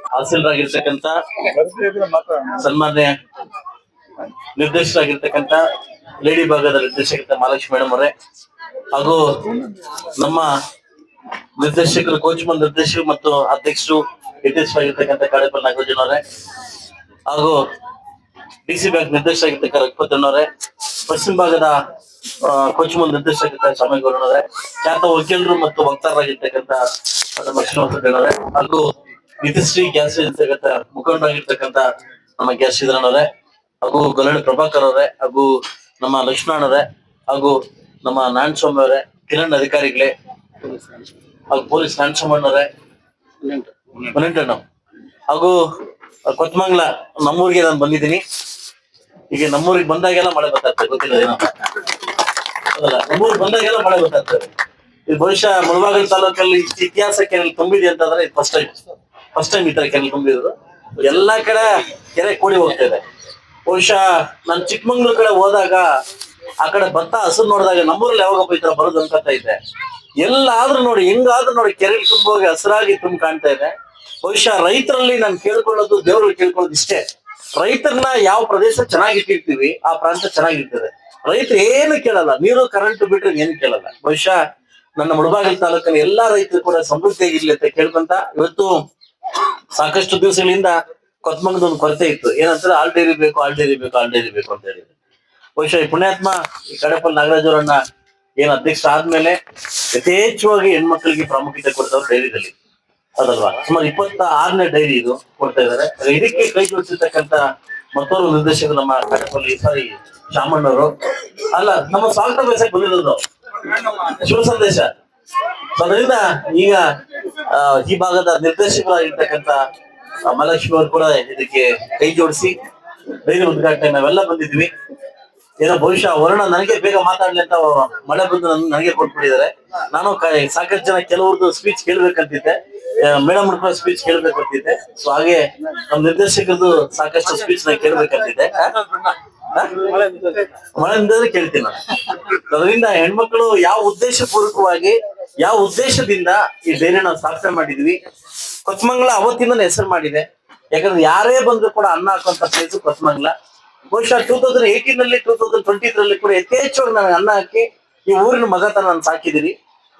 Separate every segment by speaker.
Speaker 1: ಹಾಸಿಲರಾಗಿರ್ತಕ್ಕಂಥ ಸನ್ಮಾನ್ಯ ನಿರ್ದೇಶಕರಾಗಿರ್ತಕ್ಕಂಥ ಲೇಡಿ ಭಾಗದ ನಿರ್ದೇಶಕ ಮಹಾಲಕ್ಷ್ಮಿ ಮೇಡಮ್ ಅವರೇ, ಹಾಗೂ ನಮ್ಮ ನಿರ್ದೇಶಕರು ಕೋಚ್ ನಿರ್ದೇಶಕರು ಮತ್ತು ಅಧ್ಯಕ್ಷರು ಯಥೇಚ್ಛವಾಗಿರ್ತಕ್ಕಂಥ ಕಾಡೇಪಲ್ ನಾಗರಾಜನವರೇ ಹಾಗೂ ಡಿ ಸಿ ಬ್ಯಾಂಕ್ ನಿರ್ದೇಶಕರಾಗಿರ್ತಕ್ಕ ರಘುಪತಣ್ಣವರೇ ಪಶ್ಚಿಮ ಭಾಗದ ಆ, ಕೋಚ್ ಮಂದ್ ನಿರ್ದೇಶಕ ಸ್ವಾಮಿಗೌಡನವರೇ ಖ್ಯಾತ ವಕೀಲರು ಮತ್ತು ವಕ್ತಾರರಾಗಿರ್ತಕ್ಕಂಥ ನಮ್ಮ ಹಾಗೂ ನಿತಿಶ್ರೀ ಗ್ಯಾಸ್ ಇರ್ತಕ್ಕಂಥ ಮುಖಂಡರಾಗಿರ್ತಕ್ಕಂಥ ನಮ್ಮ ಗ್ಯಾಸ್ ಅವರೇ ಹಾಗೂ ಗೊಲ್ಲಳ್ಳಿ ಪ್ರಭಾಕರ್ ಅವರೇ ಹಾಗೂ ನಮ್ಮ ಲಕ್ಷ್ಮಣರೇ ಹಾಗೂ ನಮ್ಮ ನಾರಾಯಣ ಸ್ವಾಮಿ ಅವರೇ ಕಿರಣ್ ಅಧಿಕಾರಿಗಳೇ ಹಾಗೂ ಪೊಲೀಸ್ ನಾರಾಯಣ ಸ್ವಾಮಣ್ಣವರೇ ನಾವು. ಹಾಗೂ ಕೊತ್ಮಂಗ್ಲ, ನಮ್ಮೂರಿಗೆ ನಾನು ಬಂದಿದ್ದೀನಿ. ಈಗ ನಮ್ಮೂರಿಗೆ ಬಂದಾಗೆಲ್ಲ ಮಳೆ ಬರ್ತಾ ಗೊತ್ತಿಲ್ಲ ಏನೋ? ನಮ್ಮೂರಿಗೆ ಬಂದಾಗೆಲ್ಲ ಮಳೆ ಬರ್ತಾ ಇದು ಬಹುಶಃ ಮುಳಬಾಗಲ್ ತಾಲೂಕಲ್ಲಿ ಇತಿಹಾಸ ಕೆರೆ ತುಂಬಿದೆ ಅಂತಂದ್ರೆ ಇದು ಫಸ್ಟ್ ಟೈಮ್ ಫಸ್ಟ್ ಟೈಮ್ ಈ ತರ ಕೆರೆ ತುಂಬಿರೋದು. ಎಲ್ಲಾ ಕಡೆ ಕೆರೆ ಕೂಡಿ ಹೋಗ್ತಾ ಇದೆ. ಬಹುಶಃ ನಾನು ಚಿಕ್ಕಮಂಗ್ಳೂರ್ ಕಡೆ ಹೋದಾಗ, ಆ ಕಡೆ ಭತ್ತ ಹಸಿರು ನೋಡಿದಾಗ ನಮ್ಮೂರಲ್ಲಿ ಯಾವಾಗಪ್ಪ ಈ ತರ ಬರೋದು ಅನ್ಕೋತಾ ಇದ್ದೆ. ಎಲ್ಲಾದ್ರೂ ನೋಡಿ, ಹೆಂಗಾದ್ರೂ ನೋಡಿ ಕೆರೆ ತುಂಬೋಗಿ ಹಸಿರಾಗಿ ತುಂಬ ಕಾಣ್ತಾ ಇದೆ. ಬಹುಶಃ ರೈತರಲ್ಲಿ ನಾನು ಕೇಳ್ಕೊಳ್ಳೋದು ದೇವ್ರಿಗೆ ಕೇಳ್ಕೊಳ್ಳೋದು ಇಷ್ಟೇ. ರೈತರನ್ನ ಯಾವ ಪ್ರದೇಶ ಚೆನ್ನಾಗಿಟ್ಟಿರ್ತೀವಿ, ಆ ಪ್ರಾಂತ ಚೆನ್ನಾಗಿರ್ತದೆ. ರೈತರು ಏನು ಕೇಳಲ್ಲ, ನೀರು ಕರೆಂಟ್ ಬಿಟ್ರೆ ಏನು ಕೇಳಲ್ಲ. ಬಹುಶಃ ನನ್ನ ಮುಡಬಾಗಿಲ್ ತಾಲೂಕಿನ ಎಲ್ಲಾ ರೈತರು ಕೂಡ ಸಮೃದ್ಧಿಯಾಗಿರ್ಲಿ ಅಂತ ಕೇಳ್ಕೊಂತ ಇವತ್ತು ಸಾಕಷ್ಟು ದಿವಸಗಳಿಂದ ಕೊತ್ಮಂಗದ ಒಂದು ಕೊರತೆ ಇತ್ತು. ಏನಂತಾರೆ ಆಲ್ ಡೈರಿ ಬೇಕು, ಆಲ್ ಡೈರಿ ಬೇಕು, ಆಲ್ ಡೈರಿ ಬೇಕು ಅಂತ ಹೇಳಿದ್ರು. ಬಹುಶಃ ಈ ಪುಣ್ಯಾತ್ಮ ಈ ಕಡಪಲ್ಲಿ ನಾಗರಾಜ್ ಅವರನ್ನ ಏನ್ ಅಧ್ಯಕ್ಷ ಆದ್ಮೇಲೆ ಯಥೇಚ್ಛವಾಗಿ ಹೆಣ್ಮಕ್ಳಿಗೆ ಪ್ರಾಮುಖ್ಯತೆ ಕೊಡ್ತಾರೆ ಡೈರಿದಲ್ಲಿ ಅದಲ್ವಾ? ಸುಮಾರು ಇಪ್ಪತ್ತ ಆರನೇ ಡೈರಿ ಇದು ಕೊಡ್ತಾ ಇದಾರೆ. ಇದಕ್ಕೆ ಕೈ ಜೋಡಿಸಿರ್ತಕ್ಕಂತ ಮತ್ತೊಂದು ನಿರ್ದೇಶಕರು ನಮ್ಮ ಕಾರ್ಯಕ್ರಮದಲ್ಲಿ ಸಾರಿ ಶಾಮಣ್ಣವರು ಅಲ್ಲ, ನಮ್ಮ ಸ್ವಾಗತ ಬೇಸಕ್ಕೆ ಬಂದಿರೋದು ಶುಭ ಸಂದೇಶ. ಅದರಿಂದ ಈಗ ಈ ಭಾಗದ ನಿರ್ದೇಶಕರಾಗಿರ್ತಕ್ಕಂಥ ಮಹಾಲಕ್ಷ್ಮಿ ಅವರು ಕೂಡ ಇದಕ್ಕೆ ಕೈ ಜೋಡಿಸಿ ಡೈರಿ ಉದ್ಘಾಟನೆ, ನಾವೆಲ್ಲ ಬಂದಿದ್ವಿ ಏನೋ ಬಹುಶಃ ವರ್ಣ ನನಗೆ ಬೇಗ ಮಾತಾಡ್ಲಿ ಅಂತ ಮಳೆ ಬಂದು ನನ್ ನನಗೆ ಕೊಟ್ಬಿಟ್ಟಿದ್ದಾರೆ. ನಾನು ಸಾಕಷ್ಟು ಜನ ಕೆಲವ್ರದ್ದು ಸ್ಪೀಚ್ ಕೇಳ್ಬೇಕಂತಿದ್ದೆ. ಮೇಡಮ್ ಹತ್ರ ಸ್ಪೀಚ್ ಕೇಳ್ಬೇಕಂತಿದ್ದೆ. ಸೊ ಹಾಗೆ ನಮ್ಮ ನಿರ್ದೇಶಕರದ್ದು ಸಾಕಷ್ಟು ಸ್ಪೀಚ್ನ ಕೇಳ್ಬೇಕಂತಿದ್ದೆ. ಮಳೆ ಕೇಳ್ತೀನಿ ಅದರಿಂದ ಹೆಣ್ಮಕ್ಳು ಯಾವ ಉದ್ದೇಶ ಪೂರ್ವಕವಾಗಿ ಯಾವ ಉದ್ದೇಶದಿಂದ ಈ ಡೈರಿ ನಾವು ಸ್ಥಾಪನೆ ಮಾಡಿದ್ವಿ, ಕೊತ್ಮಂಗ್ಲ ಅವತ್ತಿಂದನೇ ಹೆಸರು ಮಾಡಿದೆ. ಯಾಕಂದ್ರೆ ಯಾರೇ ಬಂದ್ರು ಕೂಡ ಅನ್ನ ಹಾಕುವಂತ ಪ್ಲೇಸ್ ಕೊತ್ತಮಂಗ್ಲ ಬಹುಶಃ ಟೂ ತೌಸಂಡ್ ಏಯ್ಟೀನ್ ಅಲ್ಲಿ ಟೂ ತೌಸಂಡ್ ಟ್ವೆಂಟಿ ಕೂಡ ಯಥೇಚ್ಛವಾಗಿ ನಾನು ಅನ್ನ ಹಾಕಿ ಈ ಊರಿನ ಮಗತನ ನಾನು ಸಾಕಿದಿರಿ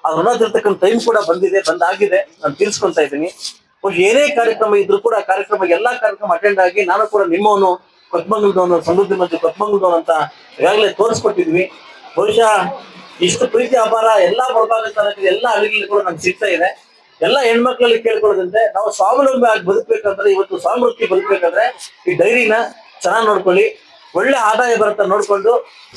Speaker 1: ಆ ಋಣದಿರ್ತಕ್ಕಂಥ ಟೈಮ್ ಕೂಡ ಬಂದಿದೆ, ಬಂದಾಗಿದೆ. ನಾನು ತಿಳಿಸ್ಕೊಂತ ಇದ್ದೀನಿ. ಏನೇ ಕಾರ್ಯಕ್ರಮ ಇದ್ರು ಕೂಡ ಕಾರ್ಯಕ್ರಮ, ಎಲ್ಲಾ ಕಾರ್ಯಕ್ರಮ ಅಟೆಂಡ್ ಆಗಿ ನಾನು ಕೂಡ ನಿಮ್ಮವನು ಕೊತ್ಮಂಗಲ್ದವನು ಸಮೃದ್ಧಿ ಮಂತ್ರಿ ಕೊತ್ಮಂಗಲ್ದವನು ಅಂತ ಈಗಾಗಲೇ ತೋರಿಸ್ಕೊಟ್ಟಿದ್ವಿ. ಬಹುಶಃ ಇಷ್ಟು ಪ್ರೀತಿ ಅಪಾರ ಎಲ್ಲಾ ಮುಳಬಾಗಿಲು ತಾಲೂಕಿನ ಎಲ್ಲಾ ಹಳ್ಳಿಗಳಲ್ಲಿ ಕೂಡ ನಮ್ಗೆ ಸಿಗ್ತಾ ಇದೆ. ಎಲ್ಲಾ ಹೆಣ್ಮಕ್ಳಲ್ಲಿ ಕೇಳ್ಕೊಳ್ಳೋದಂತೆ ನಾವು ಸ್ವಾವಲಂಬಿ ಆಗಿ ಬದುಕಬೇಕಂದ್ರೆ, ಇವತ್ತು ಸ್ವಾಮೃತಿ ಬದುಕಬೇಕಂದ್ರೆ ಈ ಡೈರಿನ ಚೆನ್ನಾಗಿ ನೋಡ್ಕೊಳ್ಳಿ. ಒಳ್ಳೆ ಆದಾಯ ಬರುತ್ತೆ ನೋಡ್ಕೊಂಡು.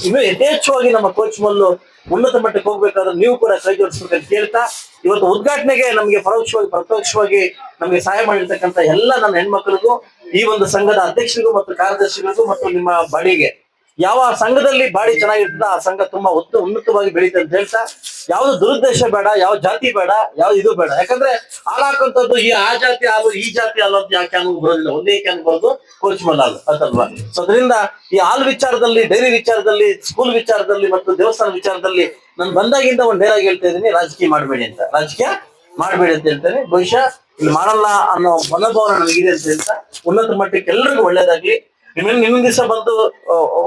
Speaker 1: ಇನ್ನೂ ಯಥೇಚ್ಛವಾಗಿ ನಮ್ಮ ಕೋಚ್ ಮಲ್ಲು ಉನ್ನತ ಮಟ್ಟಕ್ಕೆ ಹೋಗ್ಬೇಕಾದ್ರೆ ನೀವು ಕೂಡ ಕೈ ಜೋಡಿಸ್ಬೇಕಂತ ಕೇಳ್ತಾ ಇವತ್ತು ಉದ್ಘಾಟನೆಗೆ ನಮಗೆ ಪರೋಕ್ಷವಾಗಿ, ಪ್ರತ್ಯಕ್ಷವಾಗಿ ನಮಗೆ ಸಹಾಯ ಮಾಡಿರ್ತಕ್ಕಂಥ ಎಲ್ಲ ನನ್ನ ಹೆಣ್ಮಕ್ಳಿಗೂ, ಈ ಒಂದು ಸಂಘದ ಅಧ್ಯಕ್ಷರಿಗೂ ಮತ್ತು ಕಾರ್ಯದರ್ಶಿಗಳಿಗೂ ಮತ್ತು ನಿಮ್ಮ ಬಾಡಿಗೆ. ಯಾವ ಸಂಘದಲ್ಲಿ ಬಾಡಿ ಚೆನ್ನಾಗಿರ್ತದ, ಆ ಸಂಘ ತುಂಬಾ ಒತ್ತು ಉನ್ನತವಾಗಿ ಬೆಳೀತದೆ ಅಂತ ಹೇಳ್ತಾ, ಯಾವ್ದು ದುರುದ್ದೇಶ ಬೇಡ, ಯಾವ ಜಾತಿ ಬೇಡ, ಯಾವ ಇದು ಬೇಡ. ಯಾಕಂದ್ರೆ ಹಾಲಾಕಂತದ್ದು ಈ ಆ ಜಾತಿ ಹಾಲು, ಈ ಜಾತಿ ಹಾಲು ಅಂತ ಯಾಕೆ ಅನ್ನೋದು ಬರೋದಿಲ್ಲ. ಒಂದೇ ಕ್ಯಾನ್ ಬರೋದು ಕೋಚ್ ಮಲ್ ಹಾಲು ಅದಲ್ವಾ ಸೊ ಅದರಿಂದ ಈ ಹಾಲು ವಿಚಾರದಲ್ಲಿ, ಡೈರಿ ವಿಚಾರದಲ್ಲಿ, ಸ್ಕೂಲ್ ವಿಚಾರದಲ್ಲಿ ಮತ್ತು ದೇವಸ್ಥಾನ ವಿಚಾರದಲ್ಲಿ ನಾನು ಬಂದಾಗಿಂದ ಒಂದ್ ನೇರಾಗಿ ಹೇಳ್ತಾ ಇದ್ದೀನಿ, ರಾಜಕೀಯ ಮಾಡಬೇಡಿ ಅಂತ. ರಾಜಕೀಯ ಮಾಡಬೇಡಿ ಅಂತ ಹೇಳ್ತೇನೆ. ಬಹುಶಃ ಇಲ್ಲಿ ಮಾಡಲ್ಲ ಅನ್ನೋ ಮನೋಭಾವನೆ ನನಗಿದೆ ಅಂತ ಹೇಳ್ತಾ, ಉನ್ನತ ಮಟ್ಟಕ್ಕೆ ಎಲ್ರಿಗೂ ಒಳ್ಳೇದಾಗ್ಲಿ. ನಿನ್ನ ನಿಮ್ಮ ದಿವಸ ಬಂದು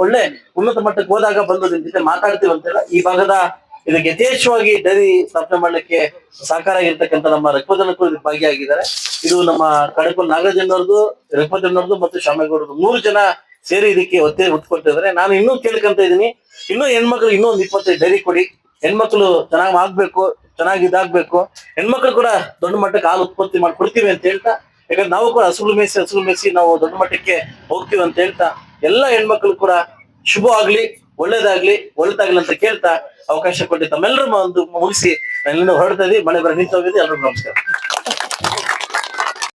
Speaker 1: ಒಳ್ಳೆ ಉನ್ನತ ಮಟ್ಟಕ್ಕೆ ಹೋದಾಗ ಬಂದು ನಿಮ್ ಜೊತೆ ಮಾತಾಡ್ತೀವಿ ಅಂತೆಲ್ಲ ಈ ಭಾಗದ ಇದಕ್ಕೆ ಯಥೇಚ್ಛವಾಗಿ ಡೈರಿ ಸ್ಥಾಪನೆ ಮಾಡ್ಲಿಕ್ಕೆ ಸಹಕಾರ ಆಗಿರ್ತಕ್ಕಂಥ ನಮ್ಮ ರಕ್ತದನಕ್ಕೂ ಇದಕ್ಕೆ ಭಾಗಿಯಾಗಿದ್ದಾರೆ. ಇದು ನಮ್ಮ ಕಡಪಲ್ ನಾಗರಾಜನವ್ರದ್ದು ರಕ್ತದನವ್ರದ್ದು ಮತ್ತು ಶಾಮೇಗೌಡರದು ಮೂರು ಜನ ಸೇರಿ ಇದಕ್ಕೆ ಒತ್ತೆ ಇದ್ದಾರೆ ನಾನು ಇನ್ನೂ ಕೇಳ್ಕೊಂತ ಇದ್ದೀನಿ. ಇನ್ನೂ ಹೆಣ್ಮಕ್ಳು ಇನ್ನೂ ಒಂದು ಇಪ್ಪತ್ತೈದು ಡೈರಿ ಕೊಡಿ. ಹೆಣ್ಮಕ್ಳು ಚೆನ್ನಾಗಿ ಆಗ್ಬೇಕು, ಚೆನ್ನಾಗಿ ಇದಾಗ್ಬೇಕು. ಹೆಣ್ಮಕ್ಳು ಕೂಡ ದೊಡ್ಡ ಮಟ್ಟಕ್ಕೆ ಹಾಲು ಉತ್ಪತ್ತಿ ಮಾಡಿ ಕೊಡ್ತೀವಿ ಅಂತ ಹೇಳ್ತಾ ಯಾಕಂದ್ರೆ ನಾವು ಕೂಡ ಹಸುಳು ಮೇಯಿಸಿ ಹಸುಳು ಮೇಯಿಸಿ ನಾವು ದೊಡ್ಡ ಮಟ್ಟಕ್ಕೆ ಹೋಗ್ತೀವಿ ಅಂತ ಹೇಳ್ತಾ, ಎಲ್ಲ ಹೆಣ್ಮಕ್ಳು ಕೂಡ ಶುಭ ಆಗ್ಲಿ, ಒಳ್ಳೇದಾಗ್ಲಿ ಒಳ್ಳೇದಾಗ್ಲಿ ಅಂತ ಕೇಳ್ತಾ ಅವಕಾಶ ಕೊಟ್ಟಿ ತಮ್ಮೆಲ್ಲರೂ ಒಂದು ಮುಗಿಸಿ ನಾನು ಹೊರಡ್ತಾ ಇದ್ದೀವಿ ಮಳೆ ಬರ ನಿಂತೋಗಿದೆ ಎಲ್ಲರಿಗೂ ನಮಸ್ಕಾರ.